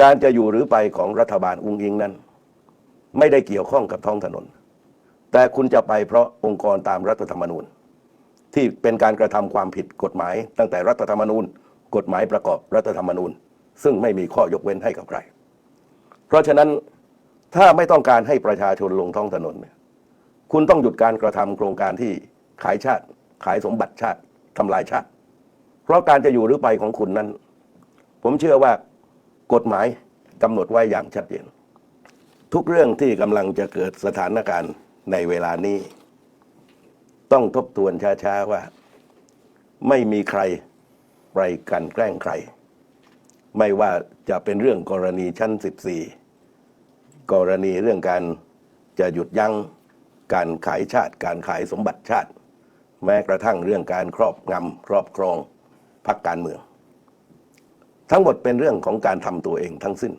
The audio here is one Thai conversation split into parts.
การจะอยู่หรือไปของรัฐบาลอุ้งอิงนั้น ไม่ได้เกี่ยวข้องกับท้องถนน แต่คุณจะไปเพราะองค์กรตามรัฐธรรมนูญ ที่เป็นการกระทำความผิดกฎหมาย ตั้งแต่รัฐธรรมนูญ กฎหมายประกอบรัฐธรรมนูญ ซึ่งไม่มีข้อยกเว้นให้กับใคร เพราะฉะนั้นถ้าไม่ต้องการให้ประชาชนลงท้องถนนเนี่ยคุณต้องหยุดการกระทำโครงการที่ขายชาติ ขายสมบัติชาติทำลายชาติ เพราะการจะอยู่หรือไปของคุณนั้น ผมเชื่อว่า กฎหมายกำหนดไว้อย่างชัดเจน ทุกเรื่องที่กำลังจะเกิดสถานการณ์ในเวลานี้ ต้องทบทวนช้าๆว่า ไม่มีใครไปกันแกล้งใคร ไม่ว่าจะเป็นเรื่องกรณีชั้น 14 กรณีเรื่องการจะหยุดยั้งการขายชาติ การขายสมบัติชาติ แม้กระทั่งเรื่องการครอบงำครอบครองพรรคการเมือง ทั้งหมดเป็นเรื่องของการทำตัวเองทั้งสิ้น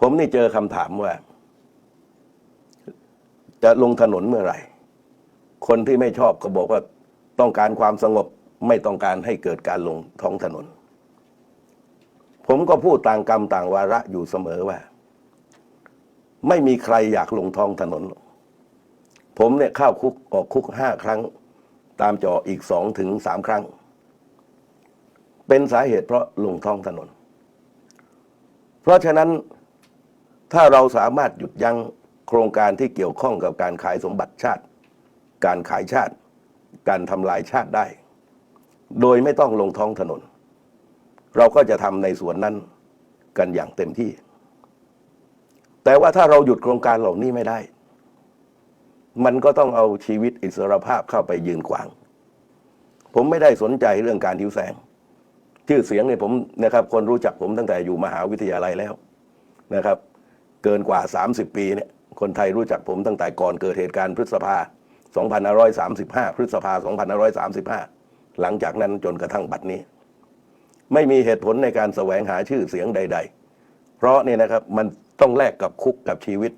ผมนี่เจอคำถามว่า จะลงถนนเมื่อไหร่ คนที่ไม่ชอบก็บอกว่าต้องการความสงบไม่ต้องการให้เกิดการลงท้องถนน ผมก็พูดต่างกรรมต่างวาระอยู่เสมอว่า ไม่มีใครอยากลงท้องถนน ผมเนี่ยเข้าคุกออกคุกห้าครั้ง ตามจ่ออีกสองถึงสามครั้ง เป็นสาเหตุเพราะลงท้องถนน เพราะฉะนั้นถ้าเราสามารถหยุดยั้งโครงการที่เกี่ยวข้องกับการขายสมบัติชาติ การขายชาติ การทำลายชาติได้ โดยไม่ต้องลงท้องถนน เราก็จะทำในส่วนนั้นกันอย่างเต็มที่ แต่ว่าถ้าเราหยุดโครงการเหล่านี้ไม่ได้ มันก็ต้องเอาชีวิตอิสรภาพเข้าไปยืนขวาง ผมไม่ได้สนใจเรื่องการหิวแสง ชื่อเสียงเนี่ยผมนะครับคนรู้จักผมตั้งแต่อยู่มหาวิทยาลัยแล้วนะครับ เกินกว่า 30 ปีเนี่ยคนไทยรู้จักผมตั้งแต่ก่อนเกิดเหตุการณ์พฤษภา 2535 พฤษภา 2535 หลังจากนั้นจนกระทั่งบัดนี้ ไม่มีเหตุผลในการแสวงหาชื่อเสียงใด ๆ เพราะเนี่ยนะครับมันต้องแลกกับคุกกับชีวิต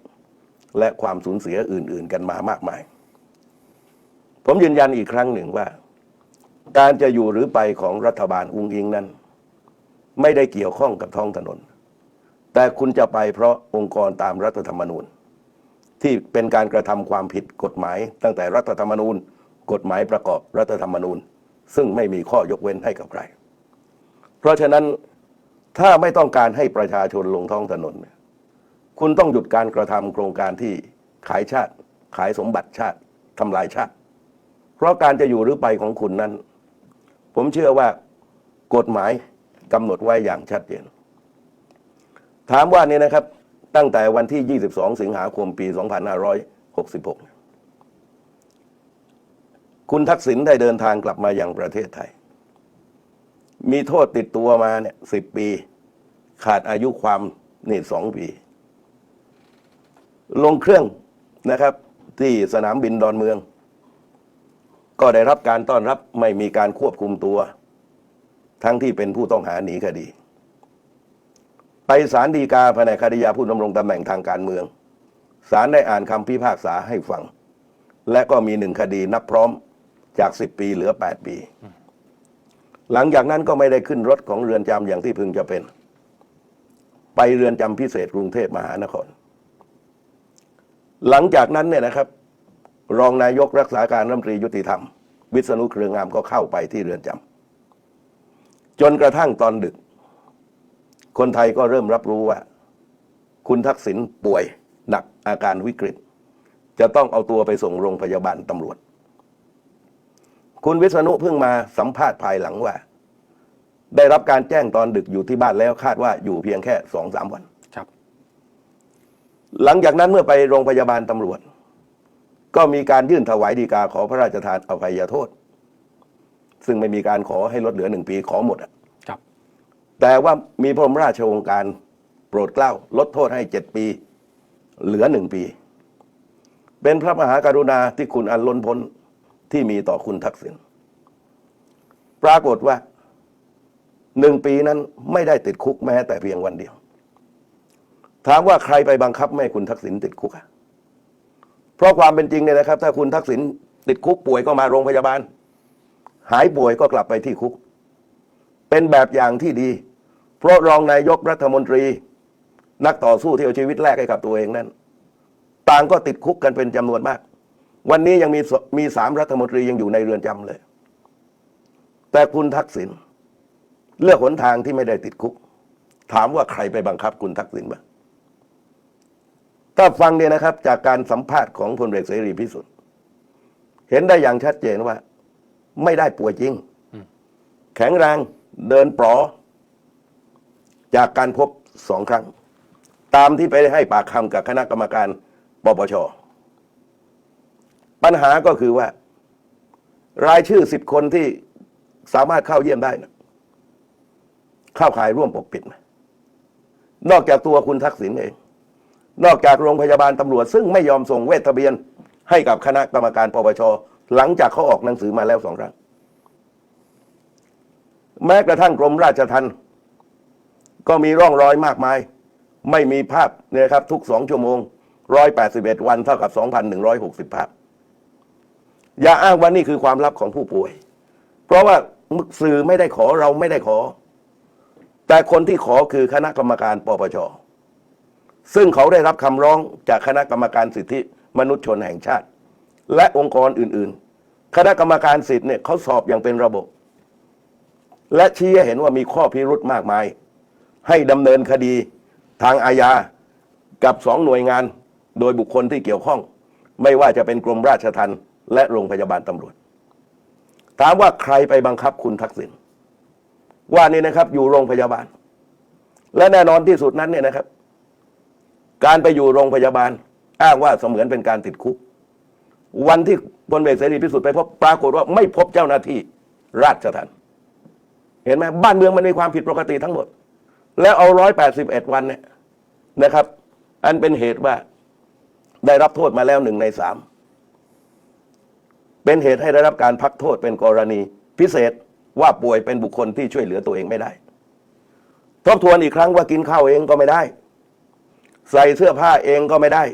และความสูญเสียอื่น ๆ กันมามากมาย ผมยืนยันอีกครั้งหนึ่งว่า การจะอยู่หรือไปของรัฐบาลอุ้งอิงนั้น ไม่ได้เกี่ยวข้องกับท้องถนน แต่คุณจะไปเพราะองค์กรตามรัฐธรรมนูญ ที่เป็นการกระทำความผิดกฎหมาย ตั้งแต่รัฐธรรมนูญ กฎหมายประกอบรัฐธรรมนูญ ซึ่งไม่มีข้อยกเว้นให้กับใคร เพราะฉะนั้นถ้าไม่ต้องการให้ประชาชนลงท้องถนน คุณต้องหยุดการกระทำโครงการที่ขายชาติ ขายสมบัติชาติทำลายชาติ เพราะการจะอยู่หรือไปของคุณนั้น ผมเชื่อว่ากฎหมายกำหนดไว้อย่างชัดเจน ถามว่านี่นะครับ ตั้งแต่วันที่ 22 สิงหาคมปี 2566 คุณทักษิณได้เดินทางกลับมาอย่างประเทศไทย มีโทษติดตัวมาเนี่ยสิปี ขาดอายุความนี่สองปี ลงเครื่องนะครับ ที่สนามบินดอนเมือง ก็ได้รับการต้อนรับไม่มีการควบคุมตัว ทั้งที่เป็นผู้ต้องหาหนีคดี ไปศาลฎีกาแผนกคดียาผู้ดำรงตำแหน่งทางการเมืองศาลได้อ่านคำพิพากษาให้ฟัง และก็มีหนึ่งคดีนับพร้อมจาก 10 ปีเหลือ 8 ปี หลังจากนั้นก็ไม่ได้ขึ้นรถของเรือนจำอย่างที่พึงจะเป็น ไปเรือนจำพิเศษกรุงเทพมหานคร หลังจากนั้นเนี่ยนะครับ รองนายกรักษาการรัฐมนตรียุติธรรม วิษณุเครืองามก็เข้าไปที่เรือนจำจนกระทั่งตอนดึก คนไทยก็เริ่มรับรู้ว่า คุณทักษิณป่วยหนักอาการวิกฤต จะต้องเอาตัวไปส่งโรงพยาบาลตำรวจ คุณวิษณุเพิ่งมาสัมภาษณ์ภายหลังว่า ได้รับการแจ้งตอนดึกอยู่ที่บ้านแล้วคาดว่าอยู่เพียงแค่สองสามวันครับหลังจากนั้นเมื่อไปโรงพยาบาลตำรวจ ก็มีการยื่นถวายดีกาขอพระราชทานอภัยโทษ ซึ่งไม่มีการขอให้ลดเหลือหนึ่งปีขอหมดอะครับ แต่ว่ามีพระบรมราชโองการโปรดเกล้าลดโทษให้เจ็ดปี เหลือหนึ่งปี เป็นพระมหากรุณาที่คุณอันล้นพ้นที่มีต่อคุณทักษิณปรากฏว่าหนึ่งปีนั้นไม่ได้ติดคุกแม้แต่เพียงวันเดียว ถามว่าใครไปบังคับไม่ให้คุณทักษิณติดคุกอะ เพราะความเป็นจริงเนี่ยนะครับ ถ้าคุณทักษิณติดคุกป่วยก็มาโรงพยาบาล หายป่วยก็กลับไปที่คุก เป็นแบบอย่างที่ดี เพราะรองนายกรัฐมนตรี นักต่อสู้ที่เอาชีวิตแรกให้กับตัวเองนั้น ต่างก็ติดคุกกันเป็นจำนวนมาก วันนี้ยังมีมีสามรัฐมนตรียังอยู่ในเรือนจำเลย แต่คุณทักษิณเลือกหนทางที่ไม่ได้ติดคุก ถามว่าใครไปบังคับคุณทักษิณบ้าง ถ้าฟังเนี่ยนะครับ จากการสัมภาษณ์ของพลเอกเสรีพิสุทธิ์เห็นได้อย่างชัดเจนว่า ไม่ได้ป่วยจริง แข็งแรงเดินปลอจากการพบสองครั้ง ตามที่ไปให้ปากคำกับคณะกรรมการปปชปัญหาก็คือว่า รายชื่อสิบคนที่สามารถเข้าเยี่ยมได้นะเข้าข่ายร่วมปกปิดไหมนอกจากตัวคุณทักษิณเอง นอกจากโรงพยาบาลตำรวจ ซึ่งไม่ยอมส่งเวททะเบียนให้กับคณะกรรมการปปชหลังจากเขาออกหนังสือมาแล้วสองครั้งแม้กระทั่งกรมราชทัณฑ์ก็มีร่องรอยมากมาย ไม่มีภาพเนี่ยครับ ทุกสองชั่วโมงร้อยแปดสิบเอ็ดวันเท่ากับสองพันหนึ่งร้อยหกสิบภาพ อย่าอ้างว่านี่คือความลับของผู้ป่วย เพราะว่าสื่อไม่ได้ขอเราไม่ได้ขอ แต่คนที่ขอคือคณะกรรมการปปช ซึ่งเขาได้รับคำร้องจากคณะกรรมการสิทธิมนุษยชนแห่งชาติ และองค์กรอื่น ๆ คณะกรรมการสิทธิ์เนี่ยเขาสอบอย่างเป็นระบบ และชี้ให้เห็นว่ามีข้อพิรุธมากมาย ให้ดำเนินคดีทางอาญากับสองหน่วยงาน โดยบุคคลที่เกี่ยวข้อง ไม่ว่าจะเป็นกรมราชทัณฑ์และโรงพยาบาลตำรวจ ถามว่าใครไปบังคับคุณทักษิณว่านี่นะครับอยู่โรงพยาบาล และแน่นอนที่สุดนั้นเนี่ยนะครับ การไปอยู่โรงพยาบาล อ้างว่าเสมือนเป็นการติดคุก วันที่พลเอกเสรีพิสุทธิ์ไปพบปรากฏว่าไม่พบเจ้าหน้าที่ราชทัณฑ์เห็นไหมบ้านเมืองมันมีความผิดปกติทั้งหมด แล้วเอาร้อยแปดสิบเอ็ดวันเนี่ยนะครับ อันเป็นเหตุว่าได้รับโทษมาแล้วหนึ่งในสามเป็นเหตุให้ได้รับการพักโทษเป็นกรณี พิเศษว่าป่วยเป็นบุคคลที่ช่วยเหลือตัวเองไม่ได้ ทบทวนอีกครั้งว่ากินข้าวเองก็ไม่ได้ ใส่เสื้อผ้าเองก็ไม่ได้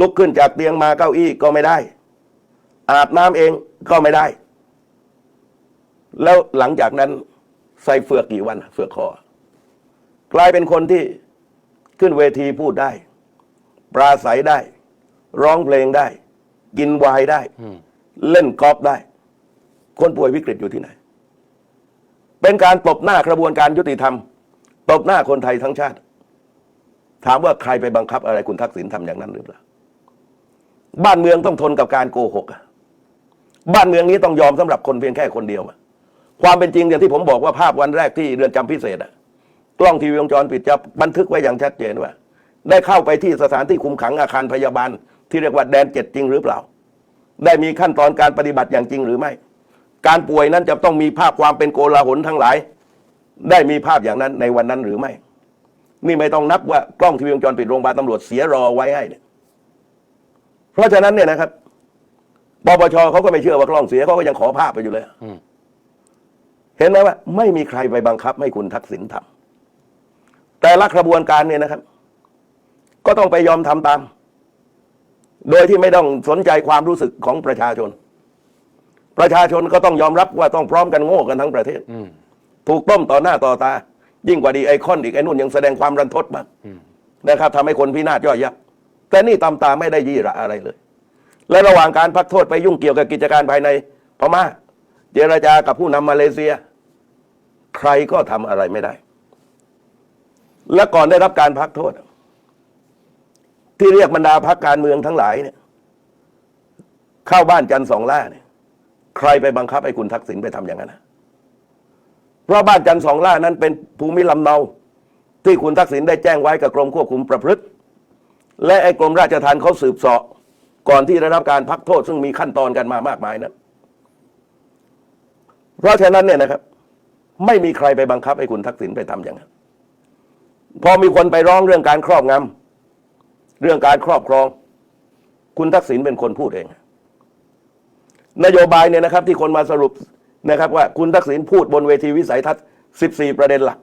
ลุกขึ้นจากเตียงมาเก้าอี้ก็ไม่ได้ อาบน้ำเองก็ไม่ได้ แล้วหลังจากนั้นใส่เฟือกกี่วันเฟือกคอกลายเป็นคนที่ขึ้นเวทีพูดได้ ปราศัยได้ ร้องเพลงได้ กินไวน์ได้ เล่นกอล์ฟได้ คนป่วยวิกฤตอยู่ที่ไหน เป็นการตบหน้ากระบวนการยุติธรรม ตบหน้าคนไทยทั้งชาติ ถามว่าใครไปบังคับอะไรคุณทักษิณทำอย่างนั้นหรือเปล่า บ้านเมืองต้องทนกับการโกหกอะบ้านเมืองนี้ต้องยอมสำหรับคนเพียงแค่คนเดียวอะความเป็นจริงอย่างที่ผมบอกว่าภาพวันแรกที่เรือนจำพิเศษอะกล้องทีวีวงจรปิดจะบันทึกไว้อย่างชัดเจนว่า ได้เข้าไปที่สถานที่คุมขังอาคารพยาบาล ที่เรียกว่าแดนเจ็ดจริงหรือเปล่า ได้มีขั้นตอนการปฏิบัติอย่างจริงหรือไม่ การป่วยนั้นจะต้องมีภาพความเป็นโกลาหลทั้งหลาย ได้มีภาพอย่างนั้นในวันนั้นหรือไม่ นี่ไม่ต้องนับว่ากล้องทีวีวงจรปิดโรงพยาบาลตำรวจเสียรอไว้ให้เนี่ยเพราะฉะนั้นเนี่ยนะครับปปชเขาก็ไม่เชื่อว่ากล้องเสียเขาก็ยังขอภาพไปอยู่เลยอืมเห็นไหมว่า ไม่มีใครไปบังคับให้คุณทักษิณทำแต่ละกระบวนการเนี่ยนะครับ ก็ต้องไปยอมทำตาม โดยที่ไม่ต้องสนใจความรู้สึกของประชาชน ประชาชนก็ต้องยอมรับว่าต้องพร้อมกันโง่กันทั้งประเทศอืมถูกต้มต่อหน้าต่อตา ยิ่งกว่าดีไอคอนอีกไอ้นู่นยังแสดงความรันทดมากอืมนะครับทำให้คนพินาศย่อยยับแต่นี่ตำตาไม่ได้ยี่ระอะไรเลย และระหว่างการพักโทษไปยุ่งเกี่ยวกับกิจการภายในพม่าเจรจากับผู้นำมาเลเซีย ใครก็ทำอะไรไม่ได้ และก่อนได้รับการพักโทษ ที่เรียกบรรดาพักการเมืองทั้งหลายเนี่ยเข้าบ้านจันทร์สองล่าเนี่ยใครไปบังคับให้คุณทักษิณไปทำอย่างนั้นนะ เพราะบ้านจันทร์สองล่านั้นเป็นภูมิลำเนาที่คุณทักษิณได้แจ้งไว้กับกรมควบคุมประพฤติ และไอ้กรมราชทัณฑ์เขาสืบสาะก่อนที่ได้รับการพักโทษ ซึ่งมีขั้นตอนกันมามากมายนั้นเพราะฉะนั้นเนี่ยนะครับ ไม่มีใครไปบังคับให้คุณทักษิณไปทำอย่างนั้นพอมีคนไปร้องเรื่องการครอบงำเรื่องการครอบครอง คุณทักษิณเป็นคนพูดเอง นโยบายเนี่ยนะครับ ที่คนมาสรุป นะครับว่าคุณทักษิณพูดบนเวทีวิสัยทัศน์ 14 ประเด็นหลัก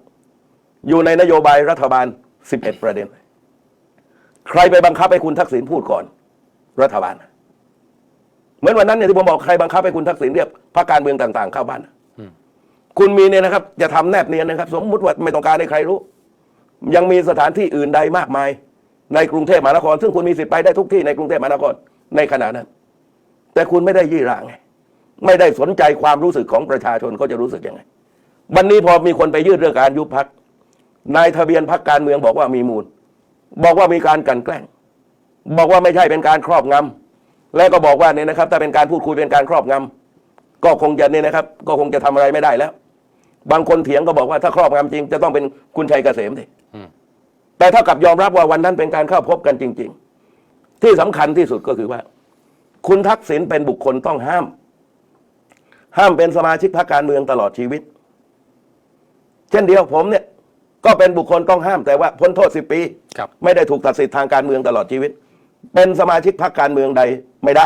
อยู่ในนโยบายรัฐบาล 11 ประเด็น ใครไปบังคับให้คุณทักษิณพูดก่อน รัฐบาล เหมือนวันนั้นเนี่ยที่ผมบอกใครบังคับให้คุณทักษิณเรียกพรรคการเมืองต่าง ๆ เข้าบ้านคุณมีเนี่ยนะครับจะทำแนบเนียนนะครับ สมมุติว่าไม่ต้องการให้ใครรู้ ยังมีสถานที่อื่นใดมากมาย ในกรุงเทพมหานคร ซึ่งคุณมีสิทธิ์ไปได้ทุกที่ในกรุงเทพมหานครในขณะนั้น แต่คุณไม่ได้ยี่หร่าไง ไม่ได้สนใจความรู้สึกของประชาชนเขาจะรู้สึกยังไง วันนี้พอมีคนไปยื่นเรื่องการยุบพักนายทะเบียนพักการเมืองบอกว่ามีมูล บอกว่ามีการกลันแกล้ง บอกว่าไม่ใช่เป็นการครอบงำและก็บอกว่าเนี่ยนะครับ ถ้าเป็นการพูดคุยเป็นการครอบงำก็คงจะเนี่ยนะครับ ก็คงจะทำอะไรไม่ได้แล้ว บางคนเถียงก็บอกว่าถ้าครอบงำจริง จะต้องเป็นคุณชัยเกษมสิอืมแต่เท่ากับยอมรับว่าวันนั้นเป็นการเข้าพบกันจริง ๆ ที่สำคัญที่สุดก็คือว่า คุณทักษิณเป็นบุคคลต้องห้าม ห้ามเป็นสมาชิกพรรคการเมืองตลอดชีวิต เช่นเดียวผมเนี่ยก็เป็นบุคคลต้องห้ามแต่ว่าพ้นโทษสิปี ครับ ไม่ได้ถูกตัดสิทธิ์ทางการเมืองตลอดชีวิต เป็นสมาชิกพรรคการเมืองใดไม่ได้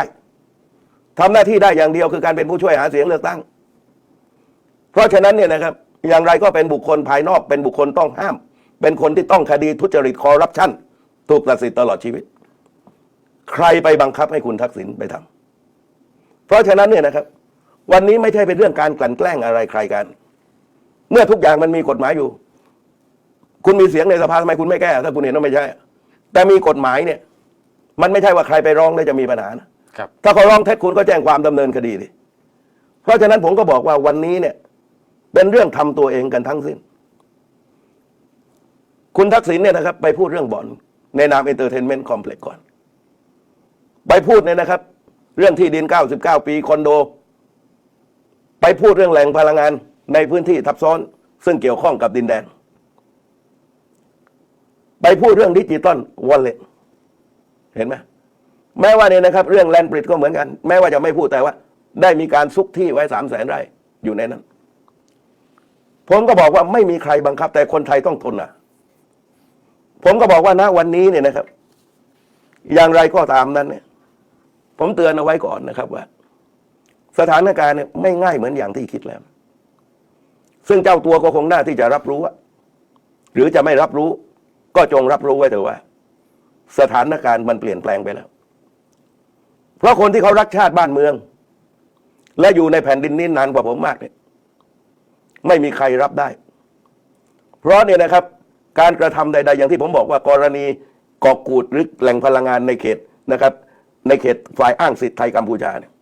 ทำหน้าที่ได้อย่างเดียวคือการเป็นผู้ช่วยหาเสียงเลือกตั้ง เพราะฉะนั้นเนี่ยนะครับ อย่างไรก็เป็นบุคคลภายนอก เป็นบุคคลต้องห้าม เป็นคนที่ต้องคดีทุจริตคอร์รัปชันถูกตัดสิทธิ์ตลอดชีวิต ใครไปบังคับให้คุณทักษิณไปทำเพราะฉะนั้นเนี่ยนะครับ วันนี้ไม่ใช่เป็นเรื่องการกลั่นแกล้งอะไรใครกัน เมื่อทุกอย่างมันมีกฎหมายอยู่ คุณมีเสียงในสภาทำไมคุณไม่แก้ ถ้าคุณเห็นว่าไม่ใช่ แต่มีกฎหมายเนี่ย มันไม่ใช่ว่าใครไปร้องแล้วจะมีปัญหานะครับถ้าเขาร้องเท็จคุณก็แจ้งความดำเนินคดีดิเพราะฉะนั้นผมก็บอกว่าวันนี้เนี่ย เป็นเรื่องทำตัวเองกันทั้งสิ้น คุณทักษิณเนี่ยนะครับ ไปพูดเรื่องบ่อน ในนามเอนเตอร์เทนเมนต์คอมเพล็กซ์ก่อน ไปพูดเนี่ยนะครับ เรื่องที่ดิน 99 ปีคอนโด ไปพูดเรื่องแหล่งพลังงานในพื้นที่ทับซ้อน ซึ่งเกี่ยวข้องกับดินแดน ไปพูดเรื่องดิจิตอลวอลเล็ตเห็นไหมแม้ว่าเนี่ยนะครับ เรื่องแลนด์บริดก็เหมือนกัน แม้ว่าจะไม่พูดแต่ว่า ได้มีการซุกที่ไว้สามแสนไร่อยู่ในนั้น ผมก็บอกว่าไม่มีใครบังคับ แต่คนไทยต้องทนนะผมก็บอกว่าณวันนี้เนี่ยนะครับ อย่างไรก็ตามนั้นเนี่ย ผมเตือนเอาไว้ก่อนนะครับว่า สถานการณ์เนี่ยไม่ง่ายเหมือนอย่างที่คิดแล้ว ซึ่งเจ้าตัวก็คงน่าที่จะรับรู้ว่าหรือจะไม่รับรู้ ก็จงรับรู้ไว้เถอะว่า สถานการณ์มันเปลี่ยนแปลงไปแล้ว เพราะคนที่เขารักชาติบ้านเมือง และอยู่ในแผ่นดินนี้นานกว่าผมมากเนี่ยไม่มีใครรับได้ เพราะเนี่ยนะครับ การกระทำใด ๆ อย่างที่ผมบอกว่ากรณีกอกกูดหรือแหล่งพลังงานในเขตนะครับ ในเขตฝ่ายอ้างสิทธิ์ไทยกัมพูชาเนี่ย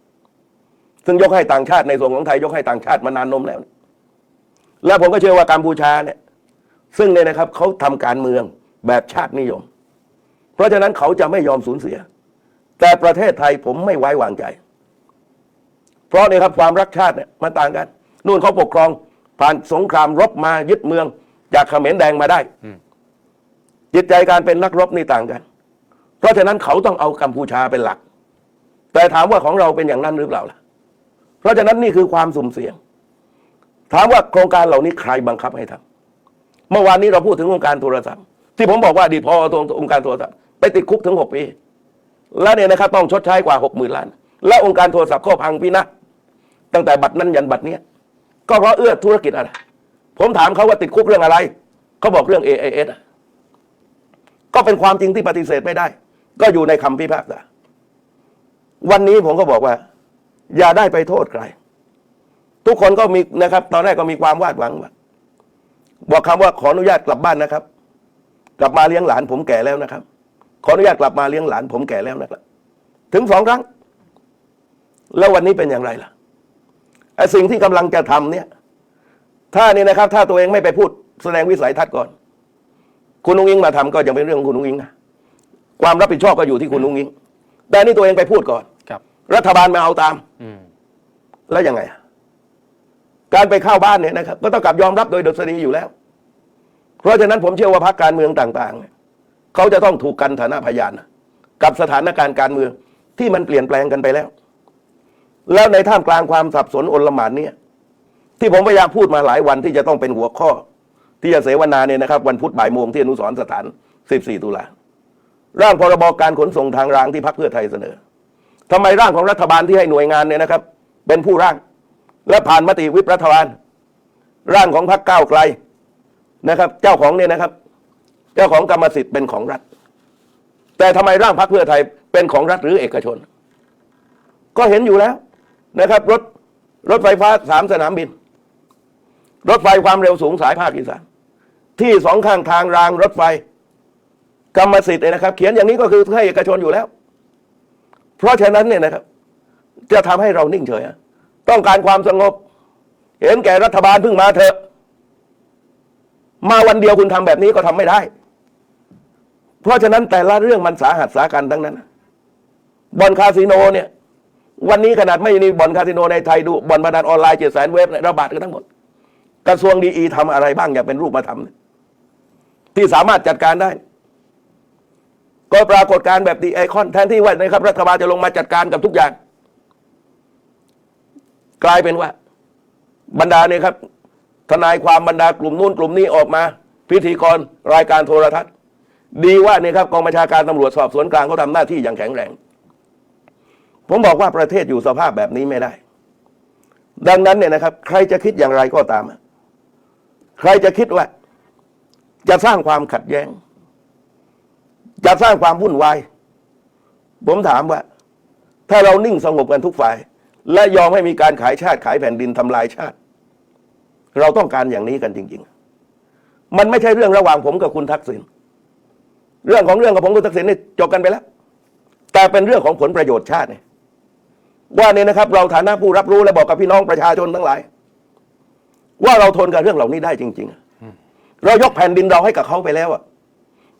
ซึ่งยกให้ต่างชาติในส่วนของไทยยกให้ต่างชาติมานานนมแล้ว และผมก็เชื่อว่ากัมพูชาเนี่ย ซึ่งเนี่ยนะครับเขาทำการเมืองแบบชาตินิยม เพราะฉะนั้นเขาจะไม่ยอมสูญเสีย แต่ประเทศไทยผมไม่ไว้วางใจ เพราะเนี่ยครับความรักชาติเนี่ยมันต่างกัน นู่นเขาปกครอง ผ่านสงครามรบมายึดเมือง จากเขมรแดงมาได้จิตใจการเป็นนักรบนี่ต่างกัน เพราะฉะนั้นเขาต้องเอากัมพูชาเป็นหลัก แต่ถามว่าของเราเป็นอย่างนั้นหรือเปล่าล่ะ ราะฉะนั้นนี่คือความสุ่มเสี่ยง ถามว่าโครงการเหล่านี้ใครบังคับให้ทำเมื่อวานนี้เราพูดถึงองค์การโทรศัพท์ ที่ผมบอกว่าอดีตพอตองค์การโทรศัพท์ไปติดคุกถึงหกปี แล้วเนี่ยนะครับต้องชดใช้กว่าหกหมื่นล้าน และองค์การโทรศัพท์ก็พังพินาศตั้งแต่บัตรนั้นยันบัตรเนี้ยก็เพราะเอื้อธุรกิจอะไร ผมถามเขาว่าติดคุกเรื่องอะไรเขาบอกเรื่อง AIS ก็เป็นความจริงที่ปฏิเสธไม่ได้ ก็อยู่ในคำพิพากษาวันนี้ผมก็บอกว่า อย่าได้ไปโทษใคร ทุกคนก็มีนะครับ ตอนแรกก็มีความวาดหวังบอกคำว่าขออนุญาตกลับบ้านนะครับ กลับมาเลี้ยงหลานผมแก่แล้วนะครับ ขออนุญาตกลับมาเลี้ยงหลานผมแก่แล้วนะครับ ถึงสองครั้ง แล้ววันนี้เป็นอย่างไรล่ะไอ้สิ่งที่กำลังจะทำเนี่ย ถ้านี่นะครับ ถ้าตัวเองไม่ไปพูดแสดงวิสัยทัศน์ก่อน คุณนุ้งอิงมาทำก็ยังเป็นเรื่องของคุณนุ้งอิงนะความรับผิดชอบก็อยู่ที่คุณนุ้งอิงแต่นี่ตัวเองไปพูดก่อน รับรัฐบาลมาเอาตาม อืม แล้วยังไงอะการไปเข้าบ้านเนี่ยนะครับก็ต้องกลับยอมรับโดยดุษฎีอยู่แล้ว เพราะฉะนั้นผมเชื่อว่าพรรคการเมืองต่างๆเนี่ยเขาจะต้องถูกกันฐานะพยานนะกับสถานการณ์การเมืองที่มันเปลี่ยนแปลงกันไปแล้ว แล้วในท่ามกลางความสับสนอนลหมานเนี่ย ที่ผมพยายามพูดมาหลายวันที่จะต้องเป็นหัวข้อ ที่จะเสวนาเนี่ยนะครับ วันพุธบ่ายโมงที่อนุสรณ์สถาน 14 ตุลาร่างพรบการขนส่งทางรางที่พรรคเพื่อไทยเสนอ ทำไมร่างของรัฐบาลที่ให้หน่วยงานเนี่ยนะครับ เป็นผู้ร่าง และผ่านมติวิปรัฐบาล ร่างของพรรคก้าวไกลนะครับ เจ้าของเนี่ยนะครับ เจ้าของกรรมสิทธิ์เป็นของรัฐ แต่ทำไมร่างพรรคเพื่อไทยเป็นของรัฐหรือเอกชน ก็เห็นอยู่แล้วนะครับ รถรถไฟฟ้าสามสนามบิน รถไฟความเร็วสูงสายภาคอีสานที่สองข้างทางรางรถไฟ กรรมสิทธิ์นะครับ เขียนอย่างนี้ก็คือให้เอกชนอยู่แล้ว เพราะฉะนั้นเนี่ยนะครับ จะทำให้เรานิ่งเฉยต้องการความสงบ เห็นแก่รัฐบาลเพิ่งมาเถอะ มาวันเดียวคุณทำแบบนี้ก็ทำไม่ได้ เพราะฉะนั้นแต่ละเรื่องมันสาหัสสากันทั้งนั้นบอนคาสิโนเนี่ย วันนี้ขนาดไม่มีบอนคาสิโนในไทยดูบอนพนันออนไลน์เจ็ดแสนเว็บเนี่ยระบาดกันทั้งหมด กระทรวงดีอีทำอะไรบ้างอย่าเป็นรูปมาทำที่สามารถจัดการได้ ก็ปรากฏการแบบดีไอคอนแทนที่ว่านะครับรัฐบาลจะลงมาจัดการกับทุกอย่าง กลายเป็นว่า บรรดาเนี่ยครับ ทนายความบรรดากลุ่มนู้นกลุ่มนี้ออกมา พิธีกรรายการโทรทัศน์ ดีว่าเนี่ยครับกองบัญชาการตำรวจสอบสวนกลางเขาทำหน้าที่อย่างแข็งแรง ผมบอกว่าประเทศอยู่สภาพแบบนี้ไม่ได้ ดังนั้นเนี่ยนะครับ ใครจะคิดอย่างไรก็ตาม ใครจะคิดว่า จะสร้างความขัดแย้ง จะสร้างความวุ่นวายผมถามว่า ถ้าเรานิ่งสงบกันทุกฝ่าย และยอมให้มีการขายชาติขายแผ่นดินทำลายชาติ เราต้องการอย่างนี้กันจริง ๆ มันไม่ใช่เรื่องระหว่างผมกับคุณทักษิณเรื่องของเรื่องกับผมกับทักษิณนี่จบกันไปแล้ว แต่เป็นเรื่องของผลประโยชน์ชาติเนี่ยว่าเนี่ยนะครับ เราฐานะผู้รับรู้และบอกกับพี่น้องประชาชนทั้งหลาย ว่าเราทนกับเรื่องเหล่านี้ได้จริง ๆ เรายกแผ่นดินเราให้กับเขาไปแล้วอะ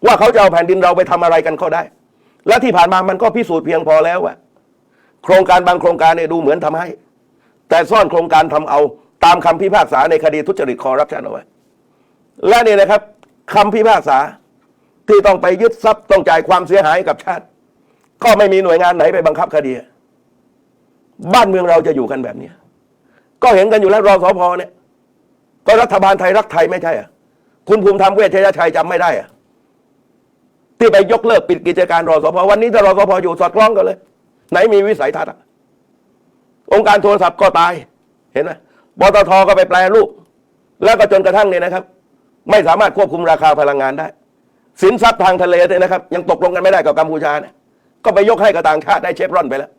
ว่าเขาจะเอาแผ่นดินเราไปทำอะไรกันเขาได้ และที่ผ่านมามันก็พิสูจน์เพียงพอแล้วอะโครงการบางโครงการเนี่ยดูเหมือนทำให้ แต่ซ่อนโครงการทำเอาตามคำพิพากษาในคดีทุจริตคอร์รัปชันเอาไว้ และเนี่ยนะครับคำพิพากษาที่ต้องไปยึดทรัพย์ต้องจ่ายความเสียหายกับชาติ ก็ไม่มีหน่วยงานไหนไปบังคับคดี บ้านเมืองเราจะอยู่กันแบบนี้ก็เห็นกันอยู่แล้วรอสพเนี่ย ก็รัฐบาลไทยรักไทยไม่ใช่อะคุณภูมิธรรมเวชยชัยจำไม่ได้อะ ที่ไปยกเลิกปิดกิจการรอสพวันนี้ถ้ารอสพอยู่สอดคล้องกันเลย ไหนมีวิสัยทัศน์องค์การโทรศัพท์ก็ตายเห็นไหมปตทก็ไปแปลรูป แล้วก็จนกระทั่งเนี่ยนะครับ ไม่สามารถควบคุมราคาพลังงานได้ สินทรัพย์ทางทะเลเนี่ยนะครับ ยังตกลงกันไม่ได้กับกัมพูชาเนี่ยก็ไปยกให้กับต่างชาติได้เชฟรอนไปแล้ว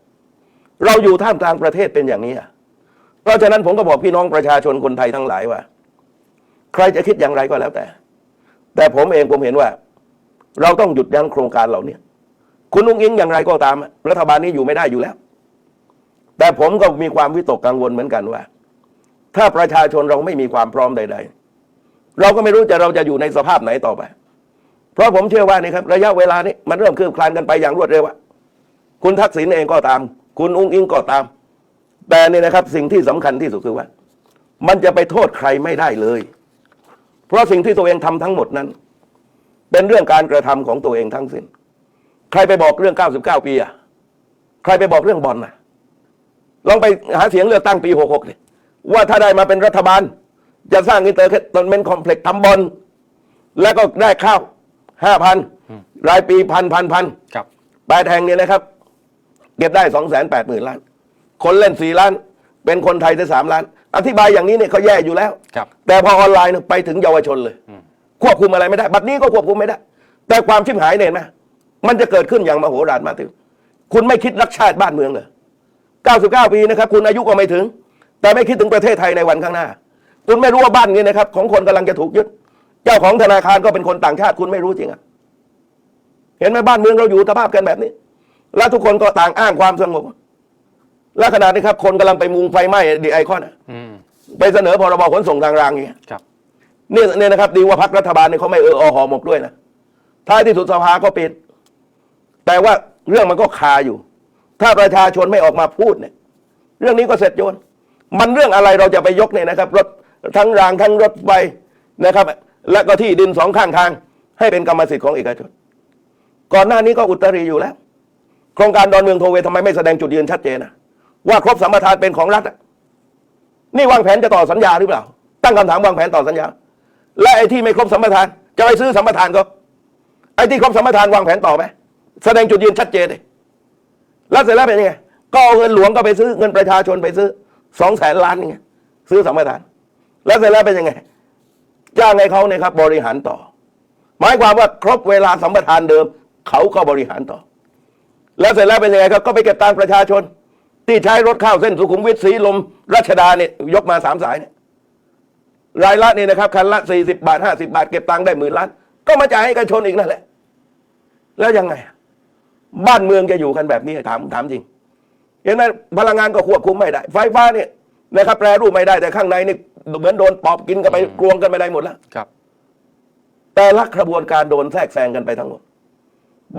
เราอยู่ท่ามกลางประเทศเป็นอย่างนี้เพราะฉะนั้นผมก็บอกพี่น้องประชาชนคนไทยทั้งหลายว่า ใครจะคิดอย่างไรก็แล้วแต่ แต่ผมเองผมเห็นว่า เราต้องหยุดยั้งโครงการเหล่านี้คุณนุ้งอิงอย่างไรก็ตามอะรัฐบาลนี้อยู่ไม่ได้อยู่แล้ว แต่ผมก็มีความวิตกกังวลเหมือนกันว่า ถ้าประชาชนเราไม่มีความพร้อมใด ๆ เราก็ไม่รู้จะเราจะอยู่ในสภาพไหนต่อไป เพราะผมเชื่อว่านี่ครับ ระยะเวลานี้มันเริ่มคืบคลานกันไปอย่างรวดเร็วอะคุณทักษิณเองก็ตาม คุณอุ้งอิงก็ตาม แต่นี่นะครับ สิ่งที่สำคัญที่สุดคือว่า มันจะไปโทษใครไม่ได้เลย เพราะสิ่งที่ตัวเองทำทั้งหมดนั้น เป็นเรื่องการกระทำของตัวเองทั้งสิ้น ใครไปบอกเรื่อง 99 ปีอะใครไปบอกเรื่องบอลน่ะ ลองไปหาเสียงเลือกตั้งปี 66เนี่ยว่าถ้าได้มาเป็นรัฐบาล จะสร้างอินเตอร์เทนเมนต์คอมเพล็กซ์ทำบอลแล้วก็ได้ข้าวห้าพันรายปีพันพันพันครับแปดแห่งเนี่ยนะครับ เก็บได้สองแสนแปดหมื่นล้าน คนเล่นสี่ล้าน เป็นคนไทยได้สามล้าน อธิบายอย่างนี้เนี่ยเขาแย่อยู่แล้วครับแต่พอออนไลน์เนี่ยไปถึงเยาวชนเลย ควบคุมอะไรไม่ได้ บัดนี้ก็ควบคุมไม่ได้ แต่ความชิบหายเนี่ยเห็นไหมมันจะเกิดขึ้นอย่างมโหฬารมาถึง คุณไม่คิดรักชาติบ้านเมืองเลย99 ปีนะครับ คุณอายุก็ไม่ถึง แต่ไม่คิดถึงประเทศไทยในวันข้างหน้า คุณไม่รู้ว่าบ้านนี้นะครับ ของคนกำลังจะถูกยึด เจ้าของธนาคารก็เป็นคนต่างชาติ คุณไม่รู้จริงอะเห็นไหมบ้านเมืองเราอยู่สภาพกันแบบนี้ แล้วทุกคนก็ต่างอ้างความสงบและขณะนี้ครับ คนกำลังไปมุงไฟไหม้ดีไอคอนอะอืมไปเสนอพรบขนส่งทางรางอย่างเงี้ยครับ เนี่ยเนี่ยนะครับดีว่าพักรัฐบาลเนี่ยเขาไม่เอออหอหมกด้วยนะท้ายที่สุดสภาก็ปิด แต่ว่าเรื่องมันก็คาอยู่ ถ้าประชาชนไม่ออกมาพูดเนี่ย เรื่องนี้ก็เสร็จโยน มันเรื่องอะไรเราจะไปยกเนี่ยนะครับ รถทั้งรางทั้งรถไฟนะครับ และก็ที่ดินสองข้างทาง ให้เป็นกรรมสิทธิ์ของเอกชน ก่อนหน้านี้ก็อุตริอยู่แล้ว โครงการดอนเมืองโทเวทำไมไม่แสดงจุดยืนชัดเจนนะว่าครบสัมปทานเป็นของรัฐนี่วางแผนจะต่อสัญญาหรือเปล่า ตั้งคำถามวางแผนต่อสัญญา และไอ้ที่ไม่ครบสัมปทาน จะไปซื้อสัมปทานก็ไอ้ที่ครบสัมปทานวางแผนต่อไหมแสดงจุดยืนชัดเจนเลยแล้วเสร็จแล้วเป็นยังไงก็เอาเงินหลวงก็ไปซื้อเงินประชาชนไปซื้อสองแสนล้านนี่ไงซื้อสัมปทาน แล้วเสร็จแล้วเป็นยังไงจ้างให้เขาเนี่ยครับ บริหารต่อ หมายความว่าครบเวลาสัมปทานเดิม เขาก็บริหารต่อ แล้วเสร็จแล้วเป็นยังไงครับก็ไปเก็บตังค์ประชาชน ที่ใช้รถเข้าเส้นสุขุมวิทสีลมรัชดาเนี่ยยกมาสามสายเนี่ย รายละนี่นะครับคันละสี่สิบาทห้าสิบาท เก็บตังค์ได้หมื่นล้าน ก็มาจ่ายให้เอกชนอีกนั่นแหละ แล้วยังไง บ้านเมืองจะอยู่กันแบบนี้ถามถามจริง เห็นไหมพลังงานก็ควบคุมไม่ได้ ไฟฟ้าเนี่ยนะครับแปรรูปไม่ได้แต่ข้างในนี่เหมือนโดนปอบกินกันไปกลวงกันไปได้หมดแล้วครับ แต่ละกระบวนการโดนแทรกแซงกันไปทั้งหมด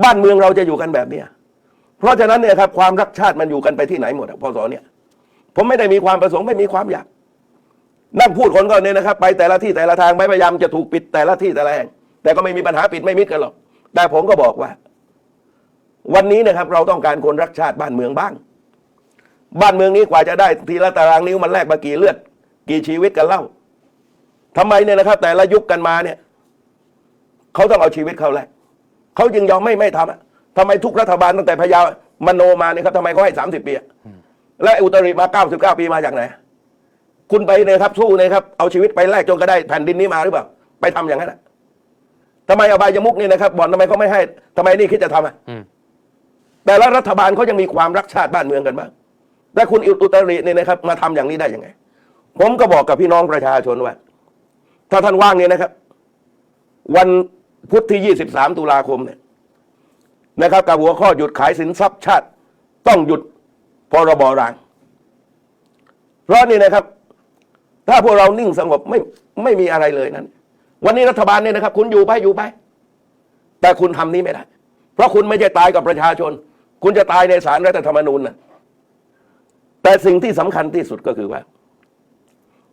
บ้านเมืองเราจะอยู่กันแบบเนี้ยเพราะฉะนั้นเนี่ยครับความรักชาติมันอยู่กันไปที่ไหนหมดอะพอสอเนี่ย ผมไม่ได้มีความประสงค์ไม่มีความอยาก นั่งพูดคนก็เนี่ยนะครับ ไปแต่ละที่แต่ละทางไม่พยายามจะถูกปิดแต่ละที่แต่ละแห่ง แต่ก็ไม่มีปัญหาปิดไม่มิดกันหรอก แต่ผมก็บอกว่า วันนี้นะครับ เราต้องการคนรักชาติบ้านเมืองบ้าง บ้านเมืองนี้กว่าจะได้ทีละตารางนิ้วมันแลกมากี่เลือด กี่ชีวิตกันเล่าทำไมเนี่ยนะครับ แต่ละยุคกันมาเนี่ยเขาต้องเอาชีวิตเขาแลกเขาจึงยอมไม่ไม่ทำอะทำไมทุกรัฐบาลตั้งแต่พยามโนมาเนี่ยครับทำไมเขาให้สามสิบปีและอุตริมาเก้าสิบเก้าปีมาจากไหน คุณไปเนี่ยครับสู้เนี่ยครับเอาชีวิตไปแลกจนก็ได้แผ่นดินนี้มาหรือเปล่าไปทำอย่างนั้นอะทำไมอบายมุกเนี่ยนะครับบ่อนทำไมเขาไม่ให้ทำไมนี่คิดจะทำอะอืมแต่ละรัฐบาลเขายังมีความรักชาติบ้านเมืองกันบ้างแต่คุณอุตริเนี่ยนะครับ มาทำอย่างนี้ได้ยังไง ผมก็บอกกับพี่น้องประชาชนว่าถ้าท่านว่างเนี่ยนะครับ วันพุธที่ 23 ตุลาคมเนี่ยนะครับกับหัวข้อหยุดขายสินทรัพย์ชาติ ต้องหยุดพรบราง เพราะนี่นะครับ ถ้าพวกเรานิ่งสงบไม่ไม่มีอะไรเลยนั้น วันนี้รัฐบาลเนี่ยนะครับ คุณอยู่ไปอยู่ไป แต่คุณทำนี้ไม่ได้ เพราะคุณไม่ใช่ตายกับประชาชน คุณจะตายในศาลรัฐธรรมนูญนะแต่สิ่งที่สำคัญที่สุดก็คือว่า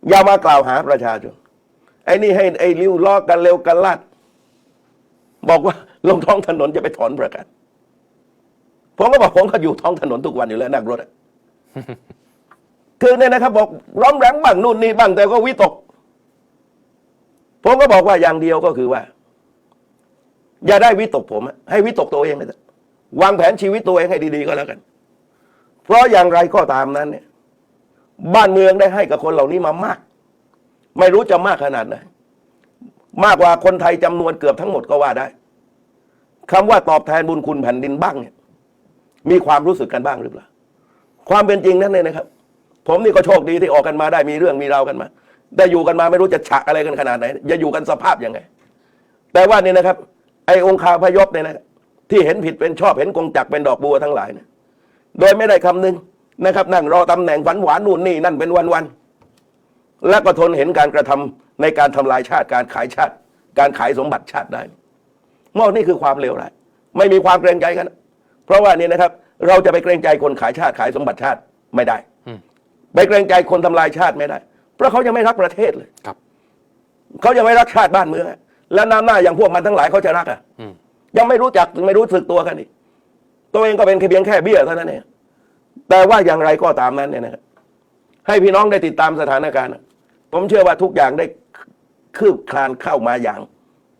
อย่ามากล่าวหาประชาชนไอ้นี่ให้ไอ้ริ้วล้อกันเร็วกันลาดบอกว่าลงท้องถนนจะไปถอนประกันผมก็บอกผมก็อยู่ท้องถนนทุกวันอยู่แล้วนั่งรถอะ คือเนี่ยนะครับบอกร้องแรงบ้างนู่นนี่บ้างแต่ก็วิตก ผมก็บอกว่าอย่างเดียวก็คือว่า อย่าได้วิตกผมให้วิตกตัวเองเถอะวางแผนชีวิตตัวเองให้ดีๆก็แล้วกัน เพราะอย่างไรก็ตามนั้นเนี่ย บ้านเมืองได้ให้กับคนเหล่านี้มามาก ไม่รู้จะมากขนาดไหนมากกว่าคนไทยจำนวนเกือบทั้งหมดก็ว่าได้คำว่าตอบแทนบุญคุณแผ่นดินบ้างเนี่ย มีความรู้สึกกันบ้างหรือเปล่า ความเป็นจริงนั้นเนี่ยนะครับ ผมนี่ก็โชคดีที่ออกกันมาได้มีเรื่องมีราวกันมาได้อยู่กันมาไม่รู้จะฉะอะไรกันขนาดไหนจะอยู่กันสภาพยังไง แต่ว่านี่นะครับ ไอ้องค์คาพยพเนี่ยนะที่เห็นผิดเป็นชอบเห็นกงจักเป็นดอกบัวทั้งหลายนี่ยโดยไม่ได้คำนึงนะครับ นั่งรอตำแหน่งฝันหวานนู่นนี่นั่นเป็นวันๆและก็ทนเห็นการกระทำในการทำลายชาติการขายชาติ การขายสมบัติชาติได้มอกนี่คือความเลวร้ายไม่มีความเกรงใจกัน เพราะว่านี่นะครับ เราจะไปเกรงใจคนขายชาติขายสมบัติชาติไม่ได้ ไปเกรงใจคนทำลายชาติไม่ได้ เพราะเขายังไม่รักประเทศเลยครับเขายังไม่รักชาติบ้านเมืองอะแล้วน้ำหน้าอย่างพวกมันทั้งหลายเขาจะรักอะอืมยังไม่รู้จักไม่รู้สึกตัวกันอีกตัวเองก็เป็นแค่เพียงแค่เบี้ยเท่านั้นเองแต่ว่าอย่างไรก็ตามนั้นเนี่ยนะครับให้พี่น้องได้ติดตามสถานการณ์อะผมเชื่อว่าทุกอย่างได้คืบคลานเข้ามาอย่าง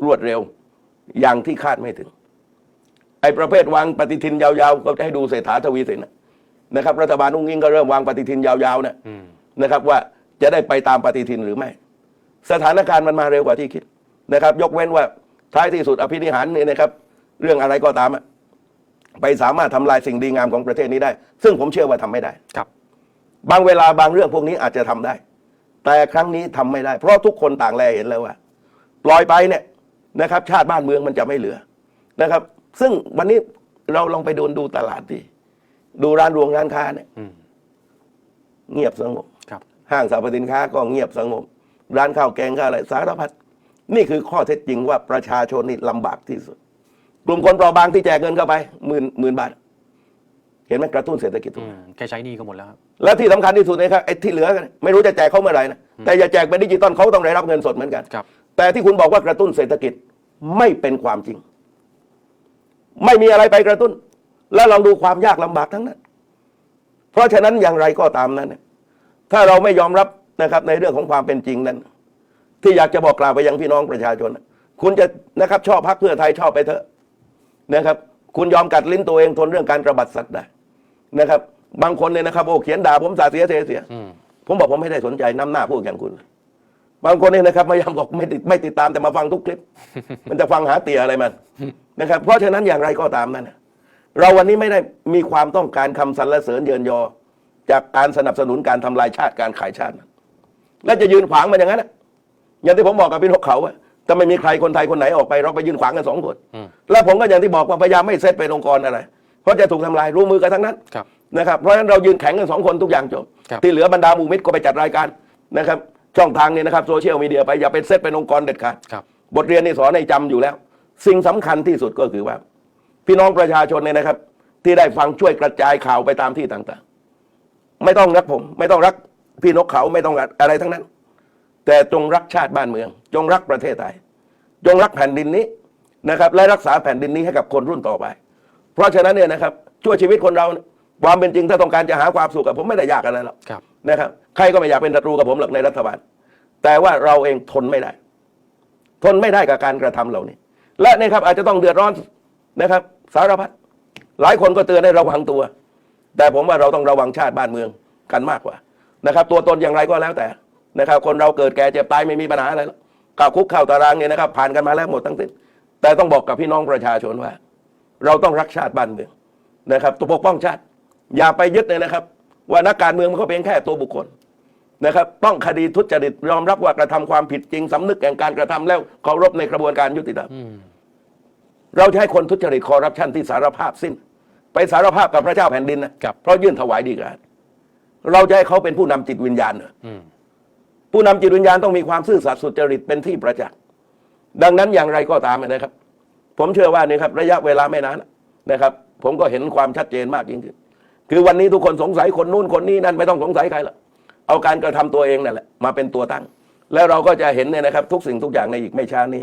รวดเร็ว อย่างที่คาดไม่ถึง ไอ้ประเภทวางปฏิทินยาวๆ ก็จะให้ดูเศรษฐาทวีสิน นะนะครับรัฐบาลอุ้งอิงก็เริ่มวางปฏิทินยาวๆเนี่ยอืมนะครับว่าจะได้ไปตามปฏิทินหรือไม่ สถานการณ์มันมาเร็วกว่าที่คิดนะครับ ยกเว้นว่าท้ายที่สุดอภินิหารเนี่ยนะครับ เรื่องอะไรก็ตามอะไปสามารถทำลายสิ่งดีงามของประเทศนี้ได้ ซึ่งผมเชื่อว่าทำไม่ได้ครับ บางเวลาบางเรื่องพวกนี้อาจจะทำได้ แต่ครั้งนี้ทำไม่ได้ เพราะทุกคนต่างแลเห็นแล้วว่าปล่อยไปเนี่ยนะครับ ชาติบ้านเมืองมันจะไม่เหลือนะครับ ซึ่งวันนี้เราลองไปดูดูตลาดดิ ดูร้านรวงร้านค้าเนี่ยอืม เงียบสงบครับ ห้างสรรพสินค้าก็เงียบสงบ ร้านข้าวแกงข้าวอะไรสารพัดนี่คือข้อเท็จจริงว่าประชาชนนี่ลำบากที่สุด กลุ่มคนเปราะบางที่แจกเงินเข้าไปหมื่นหมื่นบาท เห็นไหมกระตุ้นเศรษฐกิจทุก อือย่างมแค่ใช้หนี่ก็หมดแล้วครับ และที่สำคัญที่สุดนะครับไอ้ที่เหลือกันไม่รู้จะแจกเขาเมื่อไหร่นะแต่อย่าแจกเป็นดิจิตอลเขาต้องได้รับเงินสดเหมือนกัน ครับ แต่ที่คุณบอกว่ากระตุ้นเศรษฐกิจไม่เป็นความจริง ไม่มีอะไรไปกระตุ้น แล้วลองดูความยากลำบากทั้งนั้น เพราะฉะนั้นอย่างไรก็ตามนั้นเนี่ยถ้าเราไม่ยอมรับนะครับในเรื่องของความเป็นจริงนั้น ที่อยากจะบอกกล่าวไปยังพี่น้องประชาชนน่ะคุณจะนะครับชอบพักเพื่อไทยชอบไปเถอะนะครับ คุณยอมกัดลิ้นตัวเองทนเรื่องการกระบาดสัตว์ได้นะครับ บางคนเนี่ยนะครับโอ้เขียนด่าผมสาเสียเสียเสียอืมผมบอกผมไม่ได้สนใจน้ำหน้าพวกอย่างคุณ บางคนเนี่ยนะครับพยายามบอกไม่ติดไม่ติดตามแต่มาฟังทุกคลิป มันจะฟังหาเตี่ยอะไรมันนะครับ เพราะฉะนั้นอย่างไรก็ตามนั่นนะ เราวันนี้ไม่ได้มีความต้องการคำสรรเสริญเยินยอ จากการสนับสนุนการทำลายชาติการขายชาติ และจะยืนขวางมันอย่างนั้นนะอย่างที่ผมบอกกับพี่นกเขาว่าถ้าไม่มีใครคนไทยคนไหนออกไปเราไปยืนขวางกันสองคนอืมแล้วผมก็อย่างที่บอกว่าพยายามไม่เซตเป็นองค์กรอะไร เพราะจะถูกทำลายรู้มือกันทั้งนั้นครับนะครับเพราะฉะนั้นเรายืนแข็งกันสองคนทุกอย่างจบครับที่เหลือบรรดาหมู่มิตรก็ไปจัดรายการนะครับช่องทางนี้นะครับโซเชียลมีเดียไปอย่าเป็นเซตเป็นองค์กรเด็ดขาดครับบทเรียนนี่สอนให้จำอยู่แล้ว สิ่งสำคัญที่สุดก็คือว่า พี่น้องประชาชนเนี่ยนะครับ ที่ได้ฟังช่วยกระจายข่าวไปตามที่ต่างๆ ไม่ต้องรักผม ไม่ต้องรักพี่นกเขาไม่ต้องรักอะไรทั้งนั้น แต่จงรักชาติบ้านเมือง จงรักประเทศไทย จงรักแผ่นดินนี้นะครับ และรักษาแผ่นดินนี้ให้กับคนรุ่นต่อไป เพราะฉะนั้นเนี่ยนะครับช่วยชีวิตคนเราเนี่ยความเป็นจริงถ้าต้องการจะหาความสุขกับผมไม่ได้ยากอะไรหรอกครับนะครับ ใครก็ไม่อยากเป็นศัตรูกับผมหรอกในรัฐบาล แต่ว่าเราเองทนไม่ได้ ทนไม่ได้กับการกระทำเหล่านี้ และนี่ครับอาจจะต้องเดือดร้อนนะครับ สารพัดหลายคนก็เตือนให้ระวังตัว แต่ผมว่าเราต้องระวังชาติบ้านเมืองกันมากกว่านะครับ ตัวตนอย่างไรก็แล้วแต่นะครับ คนเราเกิดแก่เจ็บตายไม่มีปัญหาอะไรหรอกเข้าคุกเข้าตารางเนี่ยนะครับ ผ่านกันมาแล้วหมดทั้งสิ้นแต่ต้องบอกกับพี่น้องประชาชนว่า เราต้องรักชาติบ้านเมืองนะครับตัวปกป้องชาติ อย่าไปยึดเลยนะครับ ว่านักการเมืองมันก็เป็นแค่ตัวบุคคลนะครับ ต้องคดีทุจริตยอมรับว่ากระทำความผิดจริงสำนึกแห่งการกระทำแล้วเคารพในกระบวนการยุติธรรม เราจะให้คนทุจริตคอร์รัปชันที่สารภาพสิ้น ไปสารภาพกับพระเจ้าแผ่นดินนะครับ เพราะยื่นถวายดีกาเราจะให้เขาเป็นผู้นำจิตวิญญาณเหรออืมผู้นำจิตวิญญาณต้องมีความซื่อสัตย์สุจริตเป็นที่ประจักษ์ดังนั้นอย่างไรก็ตามนะครับ ผมเชื่อว่านี่ครับ ระยะเวลาไม่นานนะครับ ผมก็เห็นความชัดเจนมากยิ่งขึ้นคือวันนี้ทุกคนสงสัยคนนู้นคนนี้นั่นไม่ต้องสงสัยใครหรอกเอาการกระทำตัวเองนั่นแหละมาเป็นตัวตั้ง แล้วเราก็จะเห็นเนี่ยนะครับ ทุกสิ่งทุกอย่างในอีกไม่ช้านี้